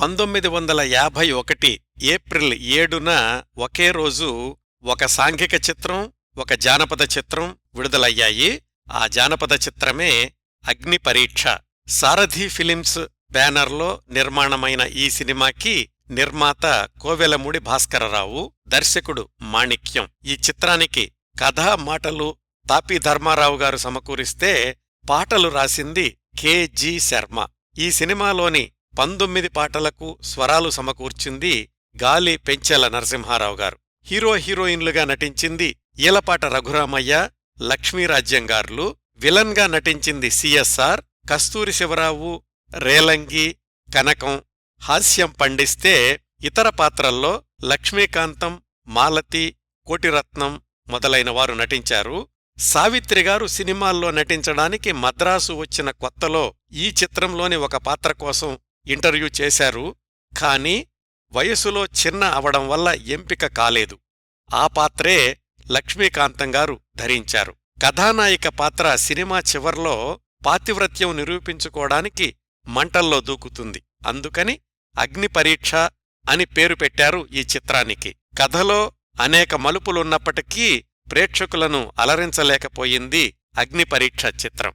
పంతొమ్మిది వందల యాభై ఒకటి ఏప్రిల్ ఏడున ఒకే రోజు ఒక సాంఘిక చిత్రం ఒక జానపద చిత్రం విడుదలయ్యాయి. ఆ జానపద చిత్రమే అగ్ని పరీక్ష. సారథి ఫిలిమ్స్ బ్యానర్లో నిర్మాణమైన ఈ సినిమాకి నిర్మాత కోవెలమూడి భాస్కరరావు దర్శకుడు మాణిక్యం. ఈ చిత్రానికి కథా మాటలు తాపి ధర్మారావు గారు సమకూరిస్తే పాటలు రాసింది కెజి శర్మ. ఈ సినిమాలోని పంతొమ్మిది పాటలకు స్వరాలు సమకూర్చింది గాలి పెంచెల నరసింహారావు గారు. హీరో హీరోయిన్లుగా నటించింది ఈలపాట రఘురామయ్య లక్ష్మీరాజ్యం గారులు విలన్గా నటించింది సిఎస్ఆర్ కస్తూరి శివరావు రేలంగి కనకం హాస్యం పండిస్తే ఇతర పాత్రల్లో లక్ష్మీకాంతం మాలతి కోటిరత్నం మొదలైన వారు నటించారు. సావిత్రి గారు సినిమాల్లో నటించడానికి మద్రాసు వచ్చిన కొత్తలో ఈ చిత్రంలోని ఒక పాత్ర కోసం ఇంటర్వ్యూ చేశారు కాని వయసులో చిన్న అవడం వల్ల ఎంపిక కాలేదు. ఆ పాత్రే లక్ష్మీకాంతం గారు ధరించారు. కథానాయిక పాత్ర సినిమా చివర్లో పాతివ్రత్యం నిరూపించుకోవడానికి మంటల్లో దూకుతుంది. అందుకని అగ్నిపరీక్ష అని పేరు పెట్టారు ఈ చిత్రానికి. కథలో అనేక మలుపులున్నప్పటికీ ప్రేక్షకులను అలరించలేకపోయింది అగ్నిపరీక్ష చిత్రం.